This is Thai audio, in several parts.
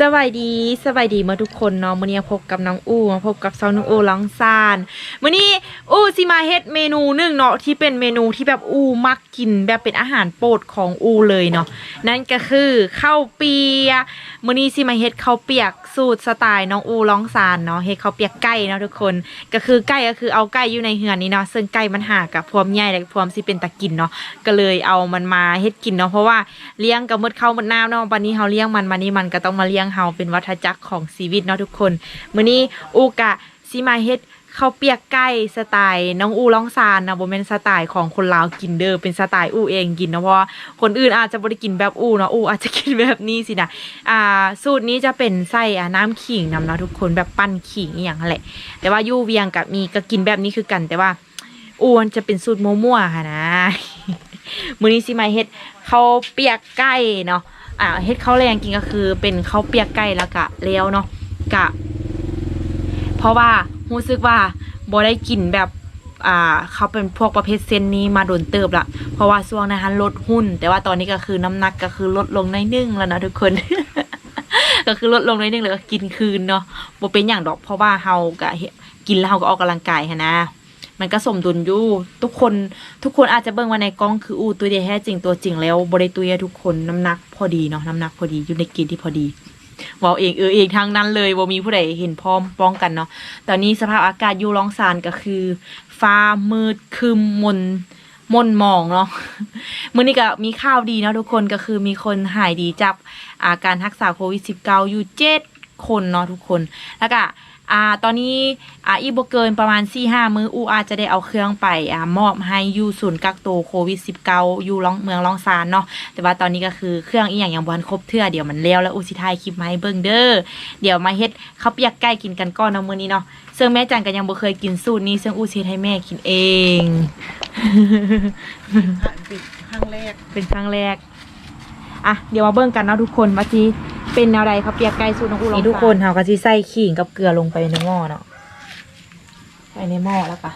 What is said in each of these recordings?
สวัสดีสวัสดีมาทุกคนเนาะมื้อนี้พบกับน้องอู้มาพบกับซาวน้องอู้ล้องซานมื้อนี้อู้สิมาเฮ็ดเมนูหนึ่งเนาะที่เป็นเมนูที่แบบอู้มักกินแบบเป็นอาหารโปรดของอู้เลยเนาะนั่นก็คือข้าวเปียกมื้อนี้สิมาเฮ็ดข้าวเปียกสูตรสไตล์น้องอู้ล้องซานเนาะเฮ็ดข้าวเปียกไก่เนาะทุกคนก็คือไก่ก็คือเอาไก่อยู่ในเฮือนนี้เนาะซึ่งไก่มันหากับพวมใหญ่และพวมสิเป็นตะกินเนาะก็เลยเอามันมาเฮ็ดกินเนาะเพราะว่าเลี้ยงกับมดเข้าวมดน้ำเนาะวันนี้เฮาเลี้ยงมันวันนี้มันก็ต้องมาเลี้ยงเฮาเป็นวัฏจักรของชีวิตเนาะทุกคนมื้อนี้อูกะสิมาเฮ็ดข้าวเปียกไก่สไตล์น้องอูร้องซานนะโบ่แม่นสไตล์ของคนลาวกินเด้อเป็นสไตล์อูเองกินนะเพราะคนอื่นอาจจะบ่ได้กินแบบอูเนาะอูอาจจะกินแบบนี้สินะอ่าสูตรนี้จะเป็นไส้อ่าน้ำขิงนำเนาะทุกคนแบบปั้นขิงอย่างนั้นแหละ แต่ว่ายู่เวียงกับมีก็กินแบบนี้คือกัน แต่ว่าอูนจะเป็นสูตรมั่วๆค่ะนะมือนี้สิมาเฮ็ดข้าวเปียกไก่เนาะ อ่าเฮ็ดข้าวแรงกินก็คือ เป็นข้าวเปียกไก่แล้วกะแล้วเนาะกะ เพราะว่ารู้สึกว่าบ่ได้กินแบบอ่าเขาเป็นพวกประเภทเส้นนี้มาโดนเติบละเพราะว่าช่วงนั้นลดหุ้น แต่ว่าตอนนี้ก็คือน้ำหนักก็คือลดลงในนึงแล้วนะทุกคน ก็คือลดลงในนึงแล้วก็กินคืนเนาะบ่เป็นอย่างดอกเพราะว่าเฮาก็เฮ็ดกินแล้วเฮาก็ออกกำลังกายหันนะ มันก็สมดุลอยู่ ทุกคนทุกคนอาจจะเบิ่งว่าในกล้องคืออู้ตัวเดียแท้จริงตัวจริงแล้วบริตุยทุกคนน้ำหนักพอดีเนาะน้ำหนักพอดีอยู่ในกณฑ์ที่พอดีว่าเองเออเองทางนั้นเลยบ่มีผู้ใดเห็นพร้อมป้องกันเนาะตอนนี้สภาพอากาศอยู่ร้องซานก็คือ ฟ้ามืดคึมมนมนมองเนาะมื้อนี้ก็มีข่าวดีเนาะทุกคนก็คือมีคนหายดีจากอาการรักษาโควิด -19 อยู่เจ็ดคนเนาะทุกคนแล้วก็ อ่าตอนนี้อ่าอีกบ่เกินประมาณ4 5มื้ออูอาจจะได้เอาเครื่องไปอ่ามอบให้อยู่ศูนย์กักตัวโควิด -19 อยู่ลองเมืองลองซานเนาะแต่ว่าตอนนี้ก็คือเครื่องอีหยังยังบ่ทันครบเทื่อเดี๋ยวมันแล้วแล้วอูสิถ่ายคลิปมาให้เบิ่งเด้อเดี๋ยวมาเฮ็ดข้าวเปียกไก่กินกันก่อนเนาะมื้อนี้เนาะซึ่งแม่จันก็ยังบ่เคยกินสูตรนี้ซึ่งอูสิเฮ็ดให้แม่กินเองปิดครั้งแรกเป็นครั้งแรกอะเดี๋ยวมาเบิ่งกันเนาะทุกคนว่าจี เป็นแนวใดเขาวเปียกไก่สูตรน้องอูนี่ทุกคนเฮาก็สิใส่ขิงกับเกลือลงไปในหม้อเนาะไปในหม้อแล้วก็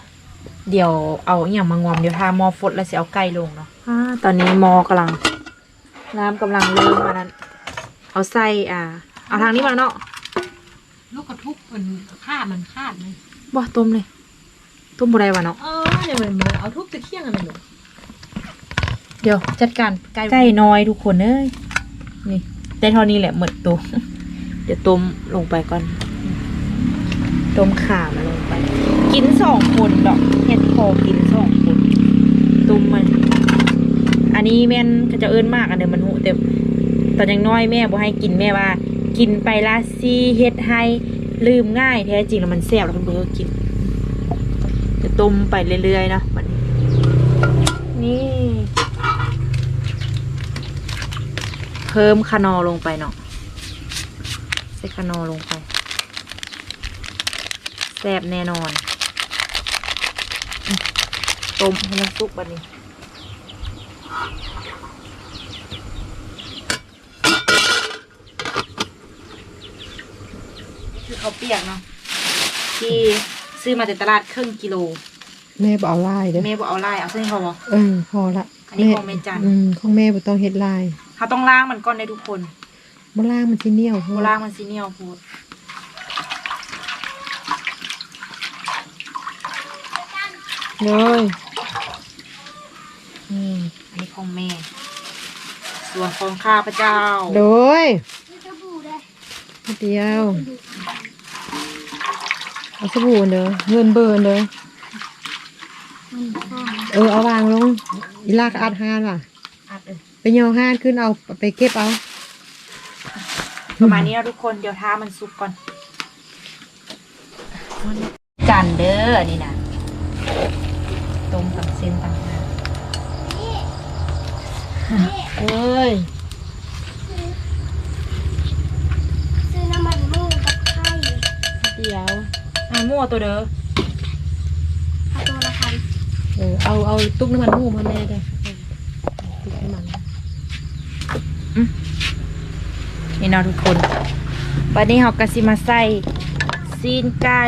เดี๋ยวเอาอหย่างมางอมเดี๋ยวทาหม้อฟดแล้วสิเอาไก่ลงเนาะอ่าตอนนี้หม้อกำลัง น้ำกำลังเริ่มมานั้น เอาใส่อ่า เอาทางนี้มาเนาะลูกกระทุบมันฆ่ามันคาดเลยบ่ต้มเลยต้มบ่ได้วะเนาะเออเนี่ยมันมันเอาทุบตะเคียงอะไรหนูเดี๋ยวจัดการไก่ไก่น้อยทุกคนเอ้ยนี่ ได้เท่านี้แหละหมดตัวเดี๋ยวต้มลงไปก่อน ต้มข่ามาลงไป กินสองคนดอกเฮ็ดพอกินสองคนต้มมัน อันนี้แม่นก็จะเอิ้นมากอันเดียวมันหูแต่ตอนยังน้อยแม่บ่ให้กินแม่ว่า กินไปละซีเฮ็ดให้ลืมง่ายแท้จริงแล้วมันแซ่บแล้วมันเบื่อกินจะต้มไปเรื่อยๆเนาะมันนี่ เพิ่มคานอลงไปเนาะใส่คานอลงไปแซ่บแน่นอนอืมต้มให้มันสุกบัดนี้นี่คือเขาวเปียกเนาะที่ซื้อมาจากตลาดครึ่งกิโล แม่บอกเอาลายเด้อแม่บอกเอาไล่เอาเส้นเขาบอกเออพอละอันนี้ของแม่จันอืมของแม่บ่ต้องเฮ็ดลาย เขาต้องล้างมันก่อนได้ทุกคนบ่ล่างมันสิเหนียวโบล้างมันซีเนียลพูดเลยนี่อันนี้ของแม่ ส่วนของข้าพเจ้า โดยเดียวเอาสบู่เด้อเงินเบิร์นเด้อเออเอาวางลงอีลากอัดหานล่ะอัดเลย ไปยอหานขึ้นเอาไปเก็บเอา ประมาณนี้แล้วทุกคนเดี๋ยวท้ามันสุกก่อนจันเด้อนี่นะต้มกับเส้นต่างหากเอ้ยซื้อน้ำมันมูกับไข่เดียวอะมั่วตัวเด้อเอาตัวละพันเออเอาเอาตุ๊กน้ำมันหมูมาแม่เด้อตุ๊กน้ำมัน นี่เนาะทุกคน วันนี้เรากะสิมาใส่ซีนไก่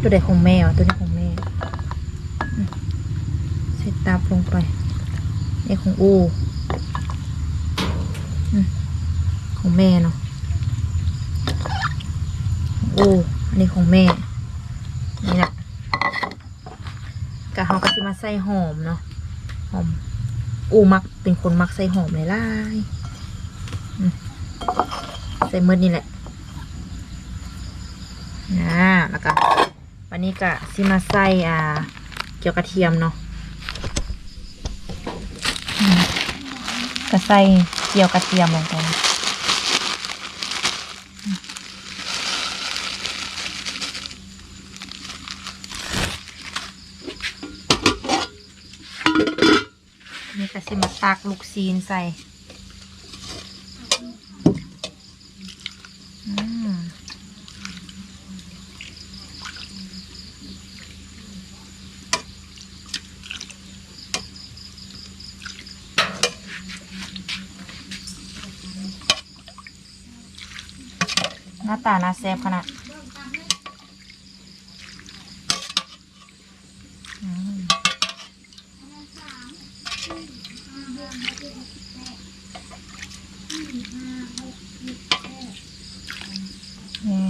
ตัวใดของแม่วะตัวนี้ของแม่อืมใส่ตับลงไปนี่ของอูอของแม่เนาะอ้อันนี้ของแม่ นี่แหละกะเขาก็จะมาใส่หอมเนาะ หอม อูมักเป็นคนมักใส่หอมหลายๆอืม ใส่มืดนี่แหละนะแล้วก็วันนี้ก็สิมาใส่อ่า เกี่ยวกระเทียมเนาะก็ใส่เกี่ยวกระเทียมลงไปนะนี่ก็สิมาตักลูกซีนใส่ น้าตาน่าแซ่บขนาดอื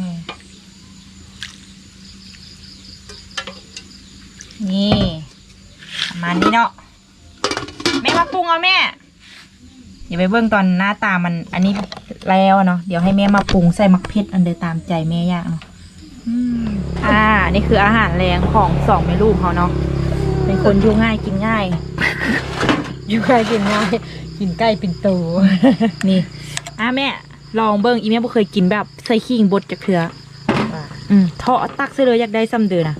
มนี่ประมาณนี้เนาะแม่มาปรุงเอาแม่ เดี๋ยวไปเบิ่งตอนหน้าตามันอันนี้ แล้วเนาะเดี๋ยวให้แม่มาปรุงใส่มักเพชรอันเดอตามใจแม่ยากเนาะอืมอ่า นี่คืออาหารแรงของสองแม่ลูกเขาเนาะเป็นคนอยู่ง่ายกินง่าย อยู่ใครกินง่าย กินใกล้เป็นโตนี่อะแม่ ลองเบิ่งอีแม่บ่เคยกินแบบใส่ขิงบดจากเถื่อว่าอืมเทาะตักใส่เลยอยากได้ซ้ำเดือนะ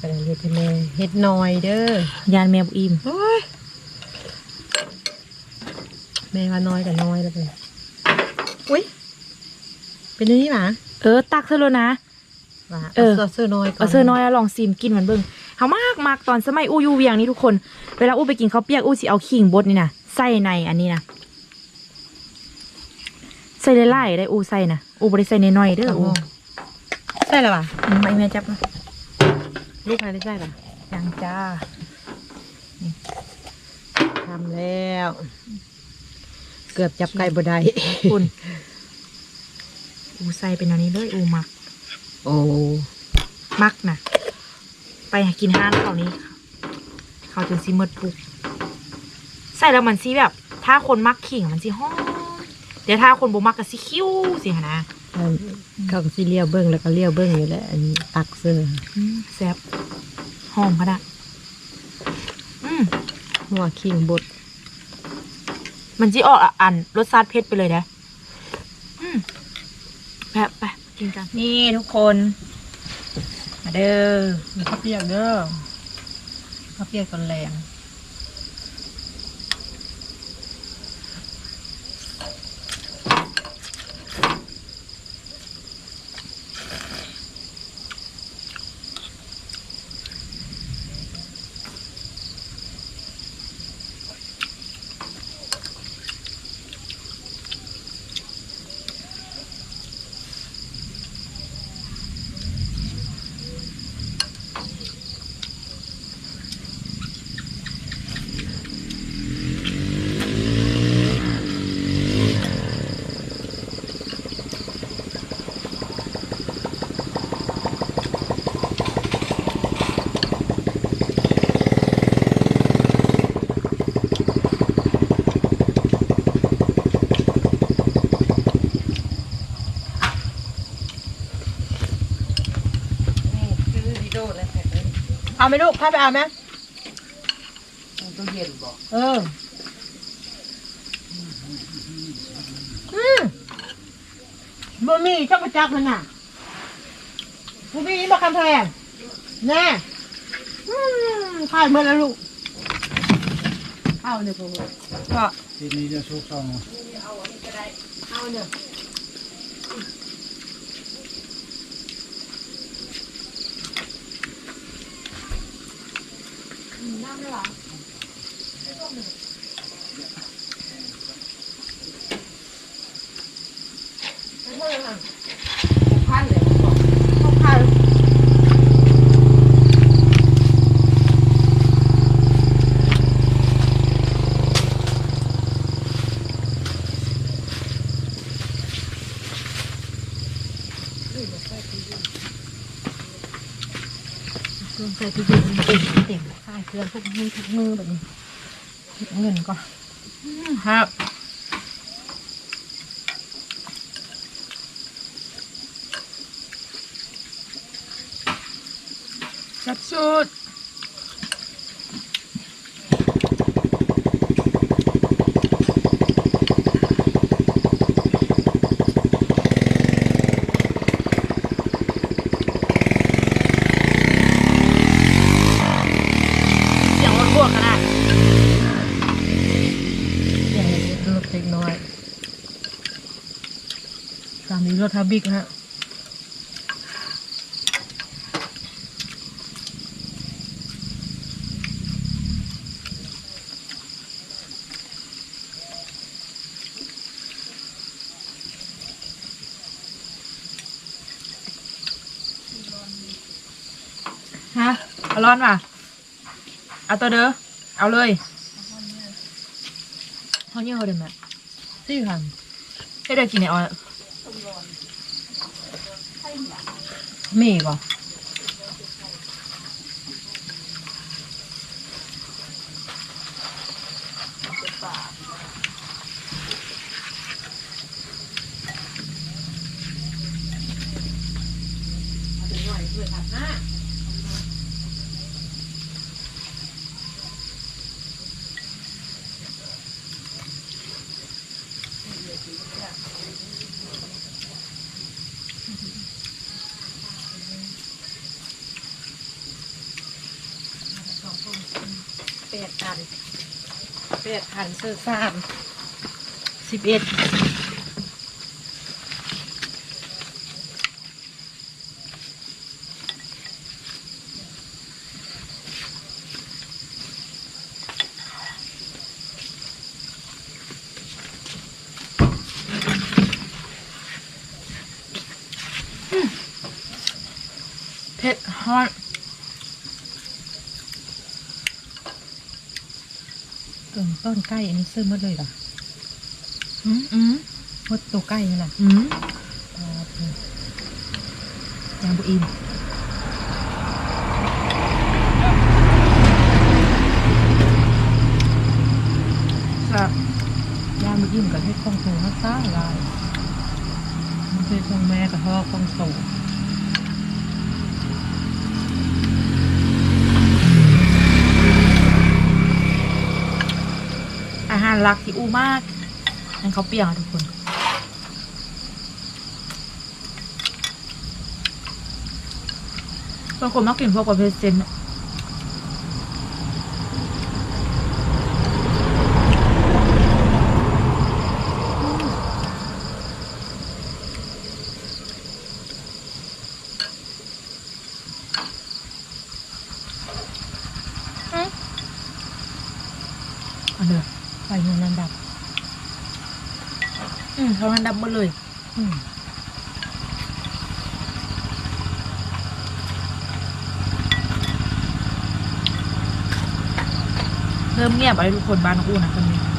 ไปเฮ็ดให้แม่เฮ็ดน้อยเด้อยานแม่บ่อิ่มโอ้ยแม่ว่าน้อยกับน้อยแล้วเป็น อุ้ยเป็นอันนี้หมาเออตักใส่เลยนะว่าเออเอาเสื้อน้อยก่อนเอาเสื้อน้อยแล้วลองซีมกินมันเบิ่งเฮามากมากตอนสมัยอู้อยู่เวียงนี่ทุกคน เวลาอู้ไปกินข้าวเปียกอู้สิเอาขิงบดนี่นะใส่ในอันนี้นะใส่หลายๆได้อู้ใส่นะอู้บ่ได้ใส่น้อยๆเด้ออู้ใช่แล้วป่ะอืมไอแม่จับมาลูกใครได้ใช่ป่ะยังจ้าทำแล้ว เกือบจับไก่บ่ได้คุณอู้ใส่เป็นอันนี้เลยอู้มัก โอ้มักนะไปหากินห้านเขานี้เขาจนซีเมดปุกใส่แล้วมันซีแบบ ถ้าคนมักขิงมันซีหอมเดี๋ยวถ้าคนบ่มักก็ซีคิ้วสิหะนะอันเขาก็สิเลี้ยวเบิ้งแล้วก็เลี้ยวเบิ้งอยู่แหละอันนี้ตักเสื้ออืมแซ่บหอมขนาดอืมหัวขิงบด มันจีออกอะอันรสชาติเผ็ดไปเลยนะอืมแบบไปกินกัน นี่ทุกคน มาเด้อมีข้าวเปียกเด้อข้าวเปียกตอนแรง เอา ไหมลูกพาไปเอาไหมตู้เย็นบอกเอออืมบะหมี่ข้าวประจักษ์มันน่ะบะหมี่บอกคำแพงแน่อืมข้าวเมื่อแล้วลูกข้าวเนี่ยพวกก็ทีนี้จะซุกซองข้าวเนี่ย พันเลยข้าวพัน เครื่องใส่ตู้เย็นเต็มเต็มค่าย เดือนทุกมือทุกมือแบบนี้เงินก่อนครับจัดสุด เสียงรถบวกขนาด อย่างนี้รถเล็กน้อย ตามนี้รถทับบิกฮะฮะเอาร้อนป่ะเอาตัวเด้อ เอาเลยเขาเนี่ยเขาเดิน มา สี่พัน ให้เดินกินในออย มีป่ะ แปดพัน แปดพันเสื้อสามสิบเอ็ดเผ็ดฮอน เกินต้นใก ล้อันนี้ซื้อหมดเลยเหรออืมอืมหมดตัวใกล้นี่แหละอืมยางบุอินครับยางบุอินกับให้คองโตนักซ่าลายมันเคยส่งแม่กับพ่อคองโตอาหา รักที่อูมากนั่นเขาเปียกทุกคน บางคนมักกินพวกประเภทเซนอะอันเดียว ไฟมันนันดับ อืมเขามันดับหมดเลย อืม เริ่มเงียบไปทุกคนบ้านน้องอู้นะคนนี้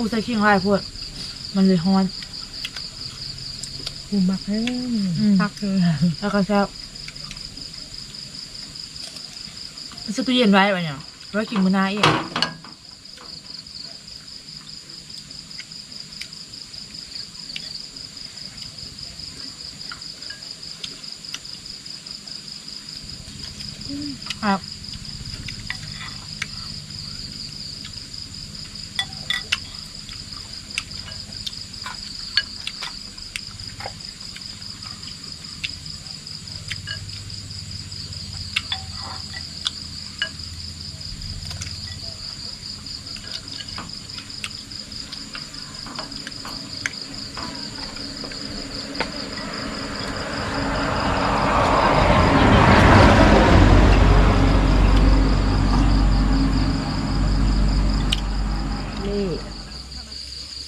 อู้ใส่ขิงไรพวกมันเลยฮอน กูมักให้อืมพักเลยแล้วก็แซ่บซื้อตู้เย็นไว้ปะเนี่ยไว้กินมื้อหน้าอีกครับ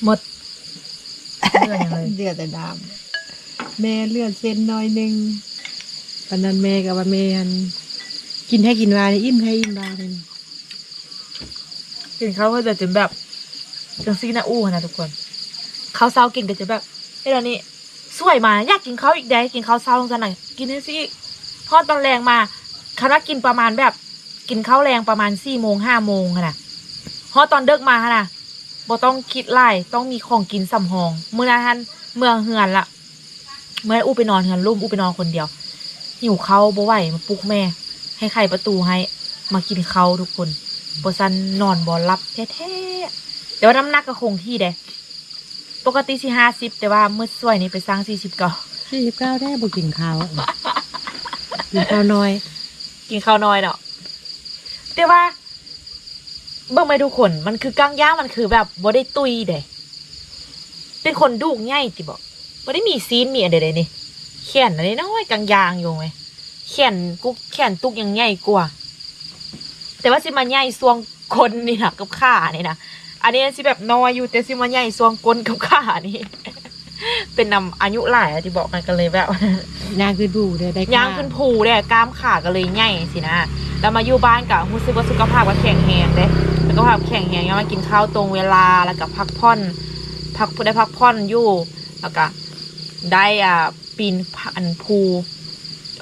หมดเรื่องอย่างเลยเลือดแต่น้ำแม่เลือดเส้นน้อยหนึงปานนั้นแม่กับว่าแม่อันกินให้กินมานี่อิ่มให้อิ่มมาเลยกินข้าวก็จะจนแบบจังซี่นะอู้นะทุกคนข้าวเช้ากินก็จะแบบเอ้ยตอนนี้สวยมาอยากกินข้าวอีกได้กินข้าวเช้าลงสันหน่อยกินให้สิพอตอนแรงมาคณะกินประมาณแบบ กินข้าวแรงประมาณสี่โมงห้าโมงอะนะพอตอนเดิกมาอะนะ บ่ต้องคิดไล่ต้องมีของกินสำหองเมื่อนั้นเมื่อเฮือนละเมื่ออู้ไปนอนเฮือนลุ่มอู้ไปนอนคนเดียวหิวข้าวบ่ไหวมาปลุกแม่ ให้ไขประตูให้ มากินข้าวทุกคนบซันนอนบ่หลับแท้ๆแต่ว่าน้ำหนักก็คงที่เด้ปกติสิห้าสิบแต่ว่าเมื่อสวยนี่ไปสร้างสี่สิบเก้าสี่สิบเก้าได้บ่กินข้าวกินข้าวน้อย กินข้าวน้อยเนาะแต่ว่า เบิ่งไปทุกคนมันคือก้างย่างมันคือแบบบ่ได้ตุยเด้เป็นคนดูกง่ายติบอกบ่ได้มีซีนมีอะไรเลยนี่แขนอะไรน้อยกลางยางอยู่ไหมแขนกุ๊กแขนตุกยังใหญ่กว่า แต่ว่าสิมาใหญ่ซวงคนนี่นะกับขานี่นะอันนี้สิแบบน้อยอยู่แต่สิมาใหญ่ซวงกลกับขานี่เป็นนำอายุหลายอะที่บอกกันกันเลยแบบย่างขึ้นบูได้ได้ย่างขึ้นภูเนี่ยกล้ามขาก็เลยใหญ่สินะแล้วมาอยู่บ้านกับรู้สึกว่าสุขภาพก็แข็งแรงเด้ แล้วก็ภาพแข็งแรงยังมากินข้าวตรงเวลาแล้วก็พักผ่อน พักได้พักผ่อนอยู่ แล้วก็ได้อ่าปีนอันภู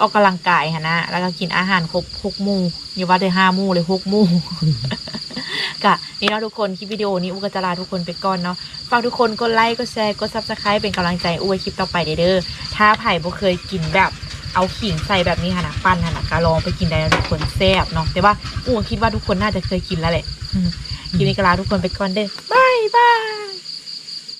ออกกำลังกายฮะนะ แล้วก็กินอาหารครบหกมู่อยู่ว่าได้ห้ามู่เลยหกมู่กะนี่เนาะทุกคนคลิปวิดีโอนี้อูก็จะลาทุกคนไปก่อนเนาะฝากทุกคนกดไลค์กดแชร์กดซับสไครป์เป็นกำลังใจอูไว้คลิปต่อไปเด้อถ้าไผ่บ่เคยกินแบบ เอาขิงใส่แบบนี้ค่ะนะปั้นค่ะนะกะลองไปกินได้ทุกคนแซ่บเนาะแต่ว่าอู้คิดว่าทุกคนน่าจะเคยกินแล้วแหละคลิปนี้ก็ลาทุกคนไปก่อนเด้อบายบาย